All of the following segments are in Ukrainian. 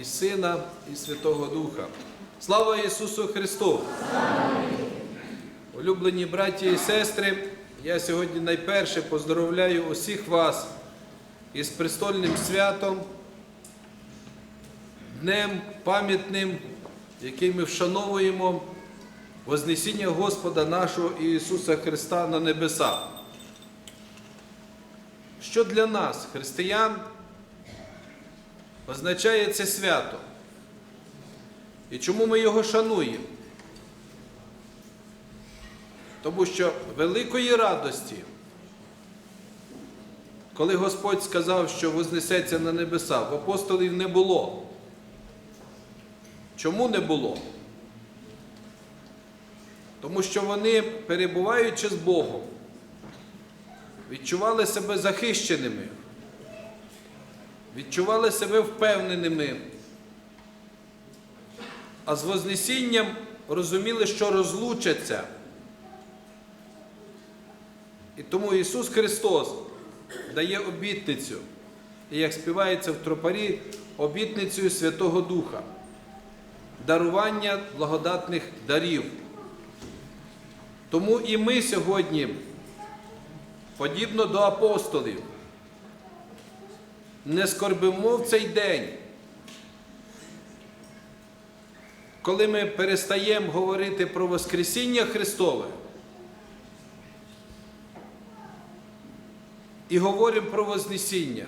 і Сина, і Святого Духа. Слава Ісусу Христу! Улюблені браті і сестри, я сьогодні найперше поздоровляю усіх вас із престольним святом, днем пам'ятним, який ми вшановуємо Вознесіння Господа нашого Ісуса Христа на небеса. Що для нас, християн, означає це свято? І чому ми його шануємо? Тому що великої радості, коли Господь сказав, що вознесеться на небеса, в апостолів не було. Чому не було? Тому що вони, перебуваючи з Богом, відчували себе захищеними, відчували себе впевненими, а з Вознесінням розуміли, що розлучаться. І тому Ісус Христос дає обітницю, і як співається в тропарі, обітницею Святого Духа, дарування благодатних дарів. Тому і ми сьогодні, подібно до апостолів, не скорбимо в цей день, коли ми перестаємо говорити про Воскресіння Христове і говоримо про Вознесіння.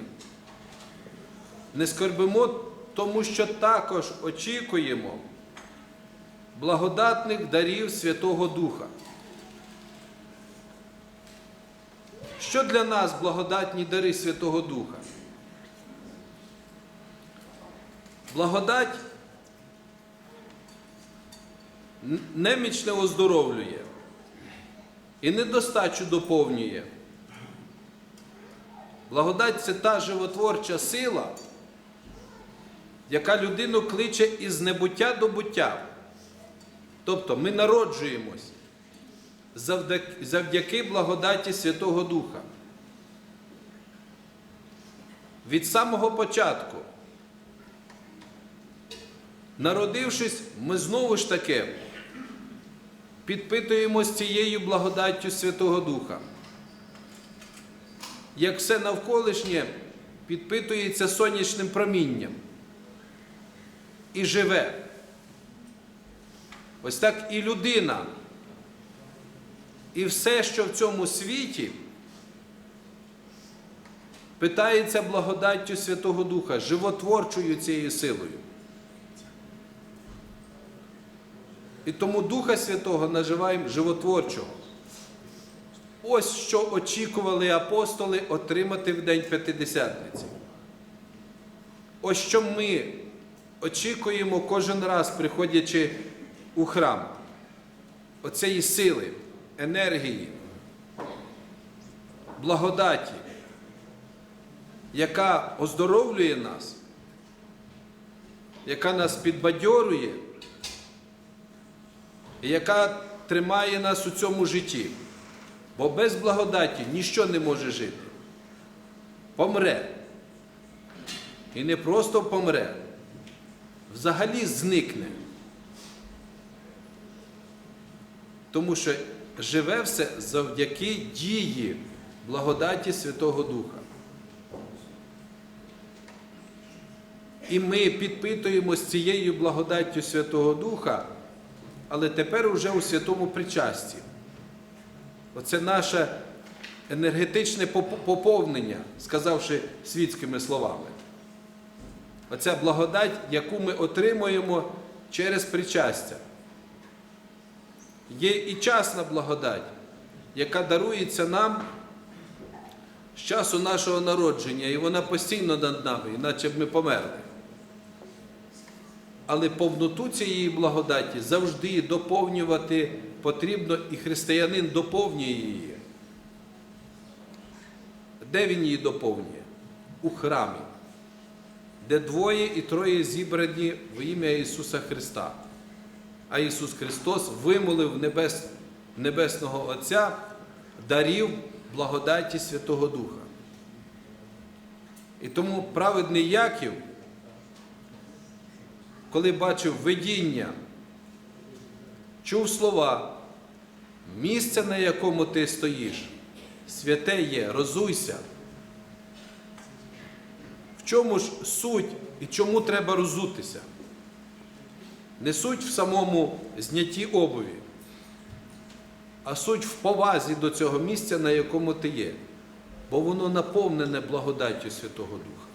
Не скорбимо, тому що також очікуємо благодатних дарів Святого Духа. Що для нас благодатні дари Святого Духа? Благодать немічне оздоровлює і недостачу доповнює. Благодать це та животворча сила, яка людину кличе із небуття до буття. Тобто ми народжуємось завдяки, благодаті Святого Духа. Від самого початку, народившись, ми знову ж таки підпитуємось цією благодаттю Святого Духа. Як все навколишнє підпитується сонячним промінням і живе. Ось так і людина. І все, що в цьому світі, питається благодаттю Святого Духа, животворчою цією силою. І тому Духа Святого називаємо животворчого. Ось що очікували апостоли отримати в День П'ятидесятниці. Ось що ми очікуємо кожен раз, приходячи у храм, оцеї сили, енергії, благодаті, яка оздоровлює нас, яка нас підбадьорює, і яка тримає нас у цьому житті. Бо без благодаті ніщо не може жити. Помре. І не просто помре, взагалі зникне. Тому що живе все завдяки дії благодаті Святого Духа. І ми підпитуємось цією благодаттю Святого Духа, але тепер уже у святому причасті. Оце наше енергетичне поповнення, сказавши світськими словами. Оця благодать, яку ми отримуємо через причастя. Є і часна благодать, яка дарується нам з часу нашого народження, і вона постійно над нами, іначе б ми померли. Але повноту цієї благодаті завжди доповнювати потрібно, і християнин доповнює її. Де він її доповнює? У храмі, де двоє і троє зібрані в ім'я Ісуса Христа. А Ісус Христос вимолив небес, Небесного Отця дарів благодаті Святого Духа. І тому праведний Яків коли бачив видіння, чув слова, місце, на якому ти стоїш, святе є, розуйся. В чому ж суть і чому треба розутися? Не суть в самому знятті обуві, а суть в повазі до цього місця, на якому ти є, бо воно наповнене благодаттю Святого Духа.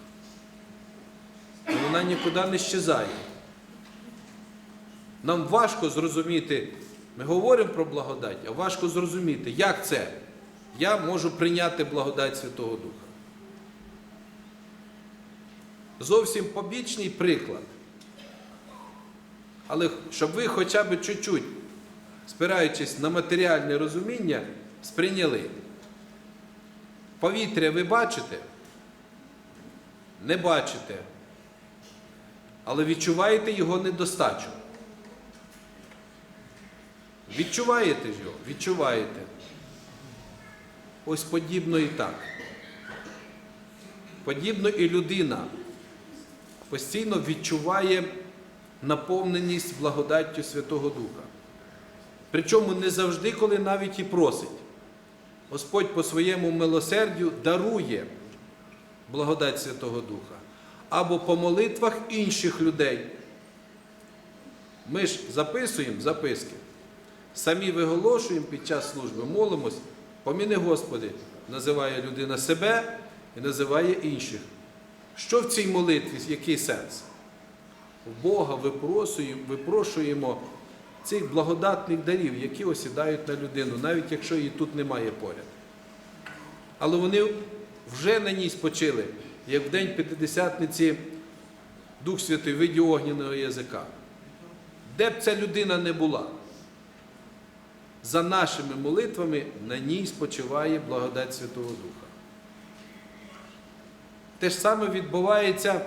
І вона нікуди не щезає. Нам важко зрозуміти, ми говоримо про благодать, а важко зрозуміти, як це я можу прийняти благодать Святого Духа. Зовсім побічний приклад. Але щоб ви хоча б чуть-чуть, спираючись на матеріальне розуміння, сприйняли. Повітря ви бачите? Не бачите. Але відчуваєте його недостачу. Відчуваєте ж його? Відчуваєте. Ось подібно і так. Подібно і людина постійно відчуває наповненість благодаттю Святого Духа. Причому не завжди, коли навіть і просить. Господь по своєму милосердю дарує благодать Святого Духа. Або по молитвах інших людей. Ми ж записуємо записки, самі виголошуємо під час служби, молимось, поміни Господи, називає людина себе і називає інших. Що в цій молитві, який сенс? В Бога випрошуємо, випрошуємо цих благодатних дарів, які осідають на людину, навіть якщо її тут немає поряд. Але вони вже на ній спочили, як в день П'ятидесятниці Дух Святий в виді огняного язика. Де б ця людина не була, за нашими молитвами на ній спочиває благодать Святого Духа. Те ж саме відбувається,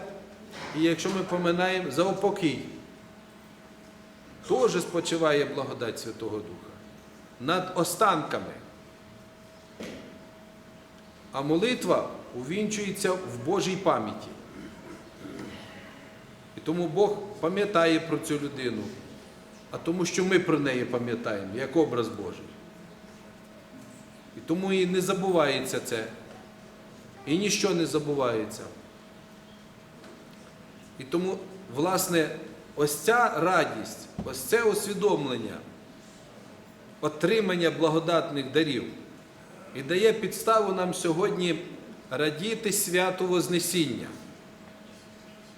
і якщо ми поминаємо за упокій, теж спочиває благодать Святого Духа над останками. А молитва увінчується в Божій пам'яті. І тому Бог пам'ятає про цю людину, а тому, що ми про неї пам'ятаємо, як образ Божий. І тому і не забувається це. І ніщо не забувається. І тому, власне, ось ця радість, ось це усвідомлення, отримання благодатних дарів і дає підставу нам сьогодні радіти свято Вознесіння.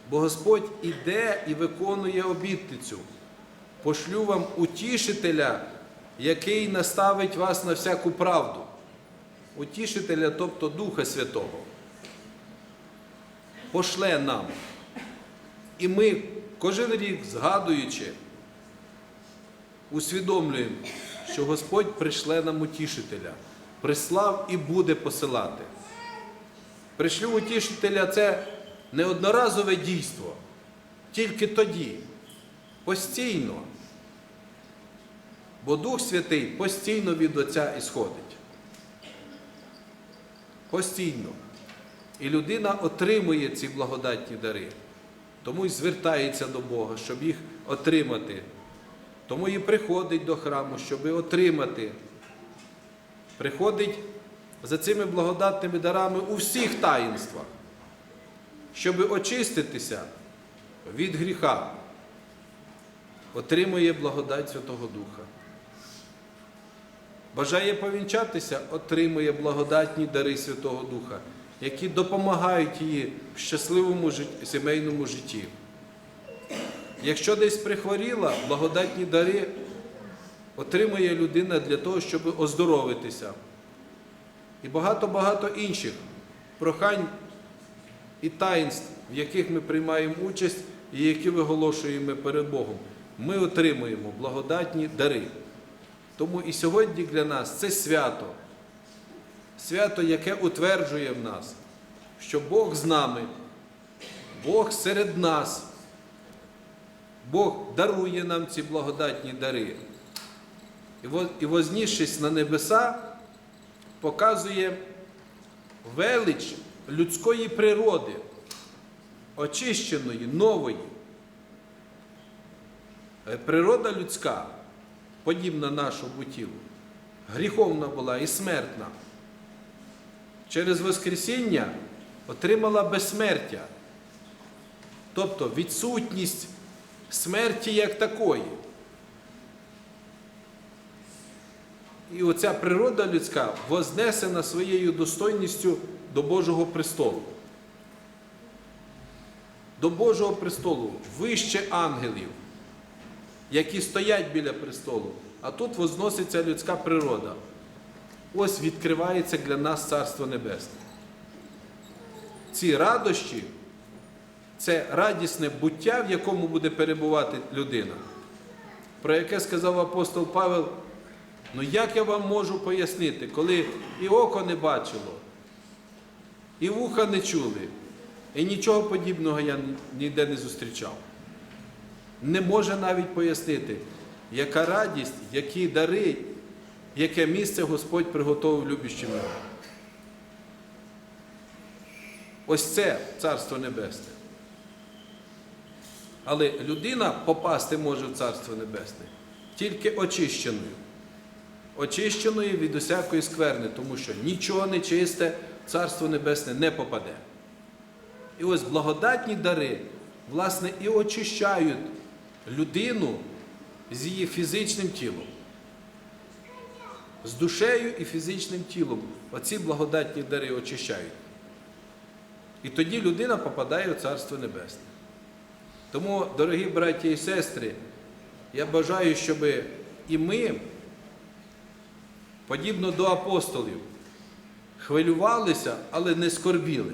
Бо Господь іде і виконує обітницю. Пошлю вам утішителя, який наставить вас на всяку правду. Утішителя, тобто Духа Святого. Пошле нам. І ми кожен рік, згадуючи, усвідомлюємо, що Господь пришле нам утішителя, прислав і буде посилати. Пришлю утішителя це не одноразове дійство, тільки тоді, постійно. Бо Дух Святий постійно від Отця ісходить. Постійно. І людина отримує ці благодатні дари. Тому й звертається до Бога, щоб їх отримати. Тому і приходить до храму, щоб отримати. Приходить за цими благодатними дарами у всіх таїнствах, щоб очиститися від гріха, отримує благодать Святого Духа. Бажає повінчатися, отримує благодатні дари Святого Духа, які допомагають їй в щасливому сімейному житті. Якщо десь прихворіла, благодатні дари отримує людина для того, щоб оздоровитися. І багато-багато інших прохань і таїнств, в яких ми приймаємо участь і які виголошуємо перед Богом. Ми отримуємо благодатні дари. Тому і сьогодні для нас це свято, свято, яке утверджує в нас, що Бог з нами, Бог серед нас, Бог дарує нам ці благодатні дари. І во- вознісшись на небеса, показує велич людської природи, очищеної, нової. Е, природа людська, подібна нашому тілу, гріховна була і смертна. Через Воскресіння отримала безсмертя, тобто відсутність смерті як такої. І оця природа людська вознесена своєю достойністю до Божого престолу. До Божого престолу вище ангелів, які стоять біля престолу, а тут возноситься людська природа. Ось відкривається для нас Царство Небесне. Ці радощі це радісне буття, в якому буде перебувати людина, про яке сказав апостол Павел. Ну як я вам можу пояснити, коли і око не бачило, і вуха не чули, і нічого подібного я ніде не зустрічав. Не може навіть пояснити, яка радість, які дари, яке місце Господь приготовив любящим його. Ось це Царство Небесне. Але людина попасти може в Царство Небесне тільки очищеною очищеної від усякої скверни, тому що нічого нечисте Царство Небесне не попаде. І ось благодатні дари, власне, і очищають людину з її фізичним тілом. З душею і фізичним тілом. Оці благодатні дари очищають. І тоді людина попадає в Царство Небесне. Тому, дорогі браті і сестри, я бажаю, щоб і ми подібно до апостолів, хвилювалися, але не скорбіли,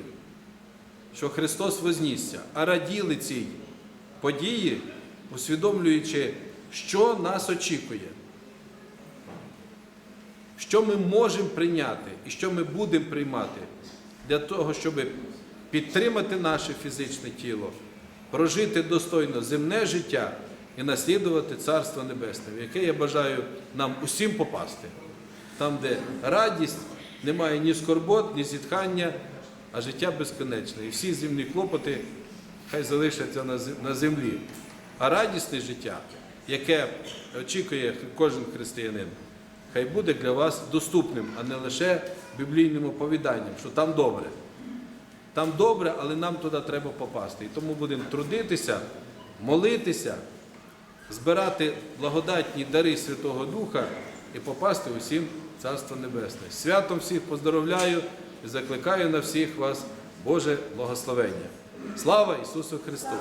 що Христос вознісся, а раділи цій події, усвідомлюючи, що нас очікує, що ми можемо прийняти і що ми будемо приймати для того, щоб підтримати наше фізичне тіло, прожити достойно земне життя і наслідувати Царство Небесне, в яке я бажаю нам усім попасти там, де радість, немає ні скорбот, ні зітхання, а життя безконечне. І всі земні клопоти хай залишаться на землі. А радісне життя, яке очікує кожен християнин, хай буде для вас доступним, а не лише біблійним оповіданням, що там добре. Там добре, але нам туди треба попасти. І тому будемо трудитися, молитися, збирати благодатні дари Святого Духа і попасти усім в Царство Небесне. Святом всіх поздоровляю і закликаю на всіх вас Боже благословення. Слава Ісусу Христу!